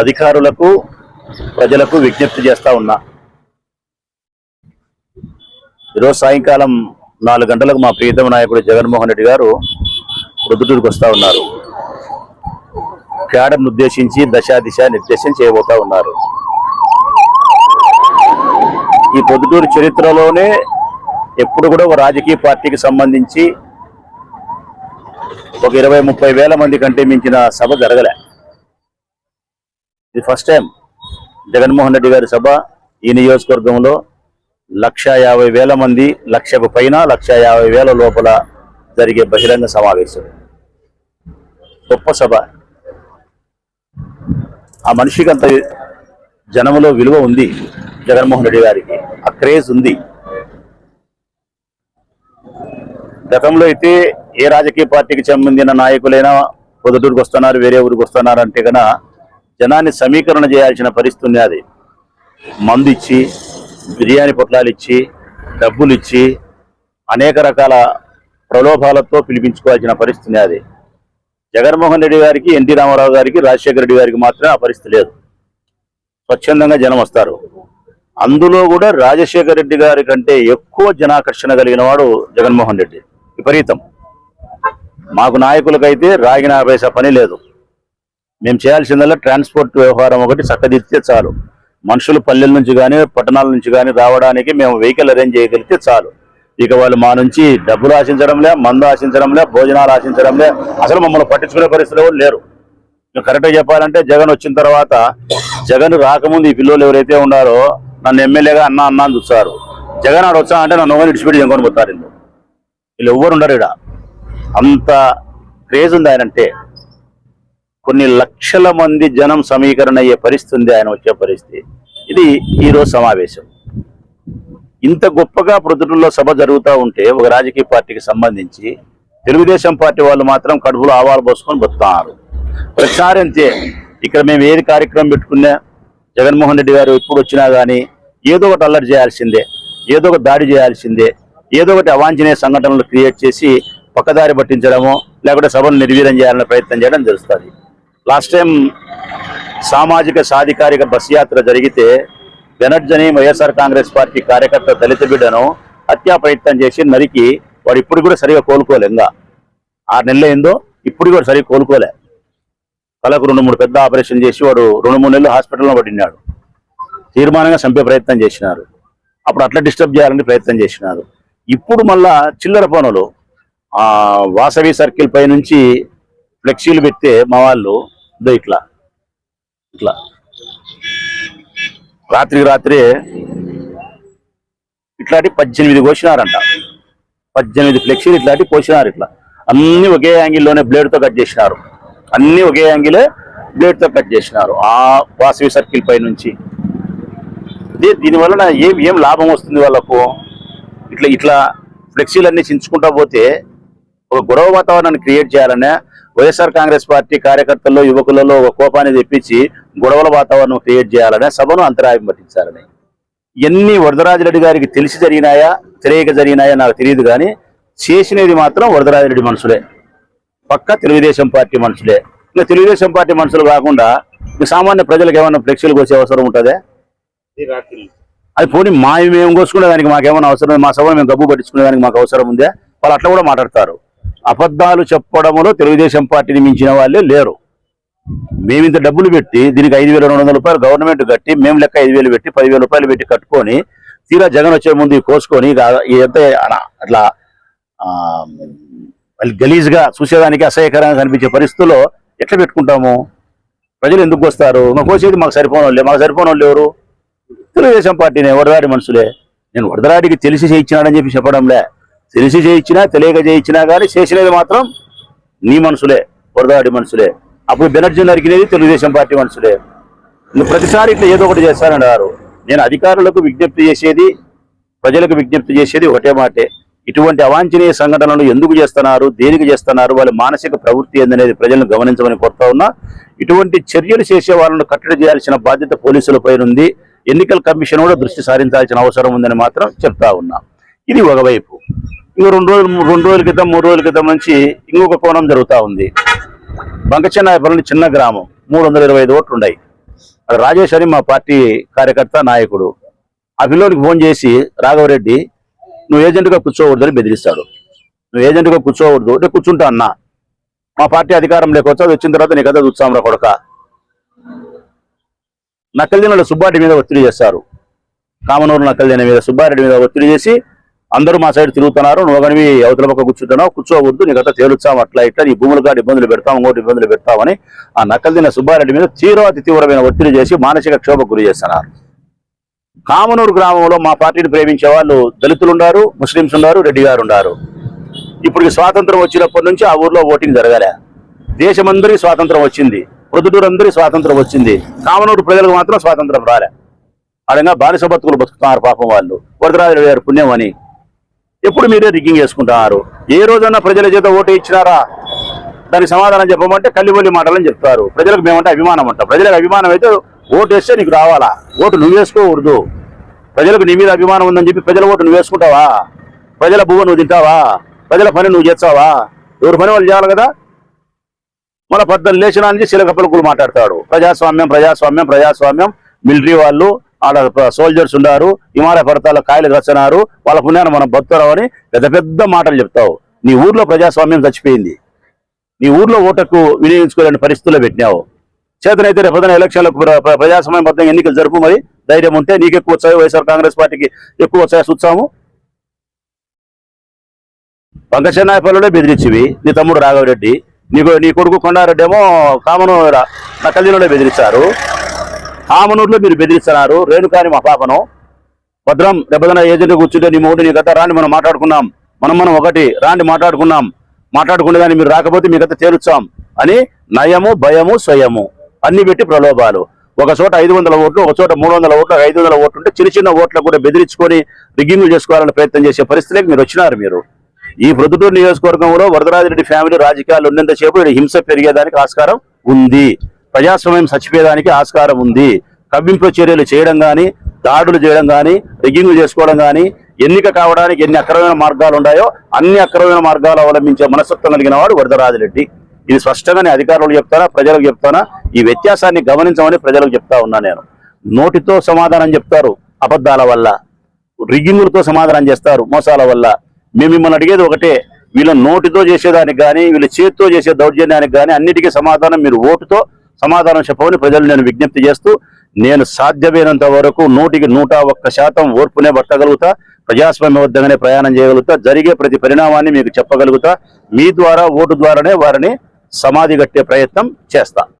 అధికారులకు ప్రజలకు విజ్ఞప్తి చేస్తా ఉన్నా. ఈరోజు సాయంకాలం నాలుగు గంటలకు మా ప్రియతమ నాయకుడు జగన్మోహన్ రెడ్డి గారు ప్రొద్దుటూరుకు వస్తూ ఉన్నారు. క్యాడర్ను ఉద్దేశించి దశా దిశ నిర్దేశం చేయబోతా ఉన్నారు. ఈ పొద్దుటూరు చరిత్రలోనే ఎప్పుడు కూడా ఒక రాజకీయ పార్టీకి సంబంధించి ఒక ఇరవై ముప్పై వేల మంది కంటే మించిన సభ జరగలే. ఫస్ట్ టైం జగన్మోహన్ రెడ్డి గారి సభ ఈ నియోజకవర్గంలో లక్ష యాభై వేల మంది లక్షకు పైన లక్ష యాభై వేల లోపల జరిగే బహిరంగ సమావేశం. గొప్ప సభ. ఆ మనిషికి అంత జనములో విలువ ఉంది జగన్మోహన్ రెడ్డి గారికి. ఆ క్రేజ్ ఉంది. గతంలో అయితే ఏ రాజకీయ పార్టీకి సంబంధించిన నాయకులైనా పొద్దుటూరుకు వస్తున్నారు వేరే ఊరికి వస్తున్నారు అంటే కనుక జనాన్ని సమీకరణ చేయాల్సిన పరిస్థితి ఉంది అది. మందు ఇచ్చి బిర్యానీ పొట్లాలు ఇచ్చి డబ్బులు ఇచ్చి అనేక రకాల ప్రలోభాలతో పిలిపించుకోవాల్సిన పరిస్థితి ఉంది అది. జగన్మోహన్ రెడ్డి గారికి ఎన్టీ రామారావు గారికి రాజశేఖర రెడ్డి గారికి మాత్రమే ఆ పరిస్థితి లేదు. స్వచ్ఛందంగా జనం వస్తారు. అందులో కూడా రాజశేఖర రెడ్డి గారి కంటే ఎక్కువ జనాకర్షణ కలిగిన వాడు జగన్మోహన్ రెడ్డి. విపరీతం. మాకు నాయకులకైతే రాగిన పైసా పని లేదు. మేము చేయాల్సిందల్లా ట్రాన్స్పోర్ట్ వ్యవహారం ఒకటి చక్కదిద్దితే చాలు. మనుషులు పల్లెల నుంచి కానీ పట్టణాల నుంచి కానీ రావడానికి మేము వెహికల్ అరేంజ్ చేయగలిగితే చాలు. ఇక వాళ్ళు మా నుంచి డబ్బులు ఆశించడంలే మందు ఆశించడంలే భోజనాలు ఆశించడంలే అసలు మమ్మల్ని పట్టించుకునే పరిస్థితులు కూడా లేరు. కరెక్ట్గా చెప్పాలంటే జగన్ వచ్చిన తర్వాత జగన్ రాకముందు ఈ పిల్లలు ఎవరైతే ఉన్నారో నన్ను ఎమ్మెల్యేగా అన్న అన్న అని చూస్తారు. జగన్ ఆడు వచ్చా అంటే నన్ను ఒకరిని ఇడిచిపెట్టి జంకొని పోతారు వీళ్ళు వీళ్ళు ఎవ్వరు ఉండరు ఇక్కడ అంత క్రేజ్ ఉంది ఆయనంటే. కొన్ని లక్షల మంది జనం సమీకరణ అయ్యే పరిస్థితి ఉంది ఆయన వచ్చే పరిస్థితి. ఇది ఈరోజు సమావేశం. ఇంత గొప్పగా ప్రొద్దుటూరులో సభ జరుగుతూ ఉంటే ఒక రాజకీయ పార్టీకి సంబంధించి తెలుగుదేశం పార్టీ వాళ్ళు మాత్రం కడుపులో ఆవాలు పోసుకొని బతున్నారు ప్రతిసారి అంతే. ఇక్కడ మేము ఏది కార్యక్రమం పెట్టుకున్నా జగన్మోహన్ రెడ్డి గారు ఎప్పుడు వచ్చినా కానీ ఏదో ఒకటి అల్లరి చేయాల్సిందే ఏదో ఒక దాడి చేయాల్సిందే ఏదో ఒకటి అవాంఛనీయ సంఘటనలు క్రియేట్ చేసి పక్కదారి పట్టించడము లేకుంటే సభను నిర్వీర్యం చేయాలనే ప్రయత్నం చేయడం తెలుస్తుంది లాస్ట్ టైం సామాజిక సాధికారిక బస్ యాత్ర జరిగితే బెనర్జని వైఎస్ఆర్ కాంగ్రెస్ పార్టీ కార్యకర్త దళిత బిడ్డను హత్యా ప్రయత్నం చేసి నరికి వాడు ఇప్పుడు కూడా సరిగా కోలుకోలే ఇంకా. ఆరు నెలలు అయిందో ఇప్పుడు కూడా సరిగా కోలుకోలే. తలకు రెండు మూడు పెద్ద ఆపరేషన్ చేసి వాడు రెండు మూడు నెలలు హాస్పిటల్లో పడినాడు. తీర్మానంగా చంపే ప్రయత్నం చేసినారు. అప్పుడు అట్లా డిస్టర్బ్ చేయాలని ప్రయత్నం చేసినారు. ఇప్పుడు మళ్ళా చిల్లర పనులు. వాసవి సర్కిల్ పై నుంచి ఫ్లెక్సీలు పెడితే మా వాళ్ళు ఇదో ఇట్లా. ఇట్లా. రాత్రికి రాత్రి ఇట్లాంటి పద్దెనిమిది కోసినారంట. పద్దెనిమిది ఫ్లెక్సీలు ఇట్లాంటి కోసినారు ఇట్లా. అన్ని ఒకే యాంగిల్లోనే బ్లేడ్తో కట్ చేసినారు. అన్ని ఒకే యాంగిలే బ్లేడ్తో కట్ చేసినారు. ఆ వాసవి సర్కిల్ పై నుంచి. దీనివల్ల ఏం ఏం లాభం వస్తుంది వాళ్ళకు? ఇట్లా ఇట్లా ఫ్లెక్సీలన్నీ చించుకుంటా పోతే ఒక గొడవ వాతావరణాన్ని క్రియేట్ చేయాలనే వైఎస్ఆర్ కాంగ్రెస్ పార్టీ కార్యకర్తల్లో యువకులలో ఒక కోపాన్ని తెప్పించి గొడవల వాతావరణం క్రియేట్ చేయాలనే సభను అంతరాయం పట్టించాలని. ఎన్ని వరదరాజరెడ్డి గారికి తెలిసి జరిగినాయా తెలియక జరిగినాయా నాకు తెలియదు కానీ చేసినది మాత్రం వరదరాజరెడ్డి మనుషులే. పక్క తెలుగుదేశం పార్టీ మనుషులే. ఇంకా తెలుగుదేశం పార్టీ మనుషులు కాకుండా ఇంకా సామాన్య ప్రజలకు ఏమైనా ఫ్లెక్సీలకు వచ్చే అవసరం ఉంటుందే? అది పోనీ మా మేము కోసుకునే దానికి మాకేమైనా అవసరం? మా సభలో మేము గబ్బు పట్టించుకునే దానికి మాకు అవసరం ఉందే? వాళ్ళు అట్లా కూడా మాట్లాడతారు. అబద్ధాలు చెప్పడంలో తెలుగుదేశం పార్టీని మించిన వాళ్ళే లేరు. మేము ఇంత డబ్బులు పెట్టి దీనికి ఐదు వేల రెండు వందల రూపాయలు గవర్నమెంట్ కట్టి మేము లెక్క ఐదు వేలు పెట్టి పదివేల రూపాయలు పెట్టి కట్టుకొని తీరా జగన్ వచ్చే ముందు కోసుకొని ఇక ఎంత అన- అట్లా గలీజ్గా చూసేదానికి అసహ్యకరంగా కనిపించే పరిస్థితుల్లో ఎట్లా పెట్టుకుంటాము? ప్రజలు ఎందుకు వస్తారు? మాకు వచ్చేది మాకు సరిపోని మాకు సరిపోని ఎవరు? తెలుగుదేశం పార్టీనే వరదాడి మనుషులే. నేను వరదరాడికి తెలిసి చేయించినాడని చెప్పి చెప్పడంలే. తెలిసి చేయించినా తెలియక చేయించినా కానీ చేసినది మాత్రం నీ మనుషులే వరదాడి మనుషులే అప్పుడు బెనర్జీ నరికినది తెలుగుదేశం పార్టీ మనుషులే నువ్వు ప్రతిసారి ఇట్లా ఏదో ఒకటి చేస్తానన్నారు. నేను అధికారులకు విజ్ఞప్తి చేసేది ప్రజలకు విజ్ఞప్తి చేసేది ఒకటే మాటే. ఇటువంటి అవాంఛనీయ సంఘటనలు ఎందుకు చేస్తున్నారు దేనికి చేస్తున్నారు వాళ్ళ మానసిక ప్రవృత్తి ఏందనేది ప్రజలను గమనించమని కోరుతా ఉన్నా. ఇటువంటి చర్యలు చేసే వాళ్ళను కట్టడి చేయాల్సిన బాధ్యత పోలీసులపై ఉంది. ఎన్నికల కమిషన్ కూడా దృష్టి సారించాల్సిన అవసరం ఉందని మాత్రం చెప్తా ఉన్నా. ఇది ఒకవైపు. ఇంకో రెండు రోజులు రెండు రోజుల క్రితం మూడు రోజుల క్రితం నుంచి ఇంకొక కోణం జరుగుతా ఉంది. బంకచెన్నాయపల్లి చిన్న గ్రామం. మూడు వందల ఇరవై ఐదు ఓట్లు ఉన్నాయి. రాజేశ్వరి రాజేష్ అని మా పార్టీ కార్యకర్త నాయకుడు. ఆ పిల్లోనికి ఫోన్ చేసి రాఘవరెడ్డి నువ్వు ఏజెంట్గా కూర్చోకూడదని బెదిరిస్తాడు. నువ్వు ఏజెంట్గా కూర్చోకూడదు. అంటే కూర్చుంటా అన్నా. మా పార్టీ అధికారం లేకపోతే అది వచ్చిన తర్వాత నీకు అదే చూస్తాంరా కొడక. నక్కల్దిన సుబ్బారెడ్డి మీద ఒత్తిడి చేస్తారు. కామనూరు నక్కల్దిన మీద సుబ్బారెడ్డి మీద ఒత్తిడి చేసి అందరూ మా సైడ్ తిరుగుతున్నారు. నువ్వు ఒకనివి అవతల పక్క కూర్చుంటున్నావు. కూర్చోవద్దు నీకు అంతా అట్లా ఇట్లా. నీ భూములు కాదు ఇబ్బందులు పెడతాం ఇంకోటి ఇబ్బందులు పెడతామని ఆ నక్కల్దిన సుబ్బారెడ్డి మీద తీవ్రతి తీవ్రమైన ఒత్తిడి చేసి మానసిక క్షోభకు గురి చేస్తున్నారు. కామనూరు గ్రామంలో మా పార్టీని ప్రేమించే వాళ్ళు దళితులు ఉన్నారు ముస్లింస్ ఉన్నారు రెడ్డి గారు ఉన్నారు. ఇప్పుడు స్వాతంత్రం వచ్చినప్పటి నుంచి ఆ ఊర్లో ఓటింగ్ జరగలే. దేశమందరికీ స్వాతంత్రం వచ్చింది. ప్రొద్దుటూరు స్వాతంత్రం వచ్చింది. కామనూరు ప్రజలకు మాత్రం స్వాతంత్రం రాలే. అడగా బానిస బతుకులు బతుకుతున్నారు పాపం వాళ్ళు. వరదరాజు గారు పుణ్యం అని. ఎప్పుడు మీరే రిగ్గింగ్ చేసుకుంటున్నారు ఏ రోజన్నా ప్రజల చేత ఓటు ఇచ్చినారా? దానికి సమాధానం చెప్పమంటే కల్లిబొల్లి మాటలని చెప్తారు. ప్రజలకు మేమంటే అభిమానం అంటాం. ప్రజలకు అభిమానం అయితే ఓటు వేస్తే నీకు రావాలా? ఓటు నువ్వు వేసుకోకూడదు. ప్రజలకు నీ మీద అభిమానం ఉందని చెప్పి ప్రజల ఓటు నువ్వు వేసుకుంటావా? ప్రజల భూమి నువ్వు తింటావా? ప్రజల పని నువ్వు చేస్తావా? ఎవరి పని వాళ్ళు చేయాలి కదా? మన పద్దెనిమిది లేచిన నుంచి మాట్లాడతాడు. ప్రజాస్వామ్యం ప్రజాస్వామ్యం ప్రజాస్వామ్యం. మిలిటరీ వాళ్ళు ఆడ సోల్జర్స్ ఉన్నారు హిమాలయ పర్వతాల కాయలు కచ్చనారు వాళ్ళ పుణ్యాన్ని మనం బతుకురావని పెద్ద పెద్ద మాటలు చెప్తావు. నీ ఊర్లో ప్రజాస్వామ్యం చచ్చిపోయింది. నీ ఊర్లో ఓటకు వినియోగించుకోలేని పరిస్థితుల్లో పెట్టినావు. చేతనైతే రేపు ఎలక్షన్లకు ప్రజాస్వామ్యం బద్దంగా ఎన్నికలు జరుపు మరి. ధైర్యం ఉంటే నీకు ఎక్కువ వచ్చాయి వైఎస్ఆర్ కాంగ్రెస్ పార్టీకి ఎక్కువ వచ్చాయి చూస్తాము. పంకచెన్నాయపల్లిలో బెదిరించివి. నీ తమ్ముడు రాఘవరెడ్డి నీకు నీ కొడుకు కొండారెడ్డి ఏమో నా నకల్దిలో బెదిరించారు. కామనూరులో మీరు బెదిరిస్తున్నారు. రేణుకాని మా పాపను. భద్రం దెబ్బతిన ఏజెంట్ కూర్చుంటే నీ మూడు నీ గత రాండి మనం మాట్లాడుకున్నాం మనం మనం ఒకటి రాండి మాట్లాడుకున్నాం మాట్లాడుకునే కానీ మీరు రాకపోతే మీ గత తేలుచాం అని నయము భయము స్వయము అన్ని పెట్టి ప్రలోభాలు. ఒక చోట ఐదు వందల ఓట్లు ఒక చోట మూడు వందల ఓట్లు ఐదు వందల ఓట్లు ఉంటే చిన్న చిన్న ఓట్లకు కూడా బెదిరించుకొని రిగ్గింగ్లు చేసుకోవాలని ప్రయత్నం చేసే పరిస్థితికి మీరు వచ్చినారు మీరు. ఈ ప్రొద్దుటూరు నియోజకవర్గంలో వరదరాజిరెడ్డి ఫ్యామిలీ రాజకీయాలు ఉన్నంతసేపు హింస పెరిగేదానికి ఆస్కారం ఉంది. ప్రజాస్వామ్యం చచ్చిపోయేదానికి ఆస్కారం ఉంది. కవ్వింపు చర్యలు చేయడం కానీ దాడులు చేయడం కానీ రిగ్గింగ్లు చేసుకోవడం కానీ ఎన్నిక కావడానికి ఎన్ని అక్రమైన మార్గాలు ఉన్నాయో అన్ని అక్రమైన మార్గాలు అవలంబించే మనస్తత్వం కలిగిన వాడు వరదరాజిరెడ్డి ఇది స్పష్టంగా అధికారులకు చెప్తానా ప్రజలకు చెప్తానా? ఈ వ్యత్యాసాన్ని గమనించమని ప్రజలకు చెప్తా ఉన్నా నేను. నోటితో సమాధానం చెప్తారు అబద్ధాల వల్ల. రిగ్గింగులతో సమాధానం చేస్తారు మోసాల వల్ల. మేము మిమ్మల్ని అడిగేది ఒకటే వీళ్ళ నోటితో చేసేదానికి కానీ వీళ్ళ చేతితో చేసే దౌర్జన్యానికి కానీ అన్నిటికీ సమాధానం మీరు ఓటుతో సమాధానం చెప్పమని ప్రజలు నేను విజ్ఞప్తి చేస్తూ నేను సాధ్యమైనంత వరకు నూటికి నూట ఒక్క శాతం ఓర్పునే పట్టగలుగుతా ప్రజాస్వామ్యబద్ధంగానే ప్రయాణం చేయగలుగుతా జరిగే ప్రతి పరిణామాన్ని మీకు చెప్పగలుగుతా మీ ద్వారా ఓటు ద్వారానే వారిని సమాధి కట్టే ప్రయత్నం చేస్తా.